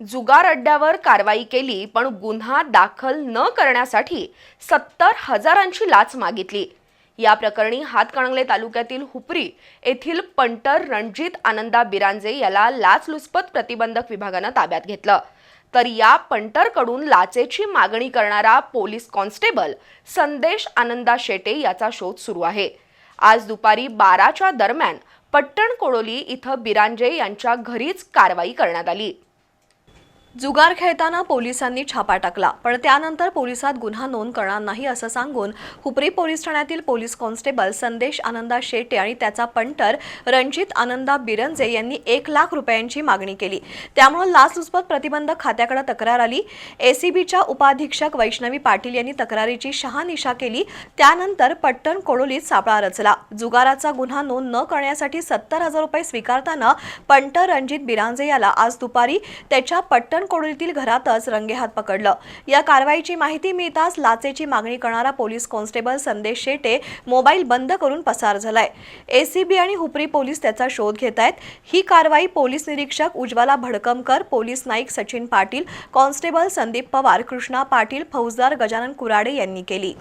जुगार अड्ड्यावर कारवाई केली पण गुन्हा दाखल न करण्यासाठी सत्तर हजारांची लाच मागितली. या प्रकरणी हातकणंगले तालुक्यातील हुपरी येथील पंटर रणजित आनंदा बिरांजे याला लाचलुचपत प्रतिबंधक विभागानं ताब्यात घेतलं. तर या पंटरकडून लाचेची मागणी करणारा पोलीस कॉन्स्टेबल संदेश आनंदा शेटे याचा शोध सुरू आहे. आज दुपारी बाराच्या दरम्यान पट्टण कोडोली इथं बिरांजे यांच्या घरीच कारवाई करण्यात आली. जुगार खेळताना पोलिसांनी छापा टाकला पण त्यानंतर पोलिसात गुन्हा नोंद करणार नाही असं सांगून हुपरी पोलीस ठाण्यातील पोलीस कॉन्स्टेबल संदेश आनंदा शेटे आणि त्याचा पंटर रणजित आनंदा बिरंजे यांनी एक लाख रुपयांची मागणी केली. त्यामुळे लाचलुचपत प्रतिबंधक खात्याकडे तक्रार आली. एसीबीच्या उपाधीक्षक वैष्णवी पाटील यांनी तक्रारीची शहानिशा केली. त्यानंतर पट्टण कोडोलीत सापळा रचला. जुगाराचा गुन्हा नोंद न करण्यासाठी सत्तर हजार रुपये स्वीकारताना पंटर रणजित बिरांजे याला आज दुपारी त्याच्या पट्टण कोडीतील घरातच रंगेहात पकडलं. या कारवाईची माहिती मिळताच लाचेची मागणी करणारा पोलीस कॉन्स्टेबल संदेश शेटे मोबाईल बंद करून पसार झालाय. एसीबी आणि हुपरी पोलीस त्याचा शोध घेत आहेत. ही कारवाई पोलीस निरीक्षक उज्ज्वला भडकमकर पोलीस नाईक सचिन पाटील कॉन्स्टेबल संदीप पवार कृष्णा पाटील फौजदार गजानन कुराडे यांनी केली.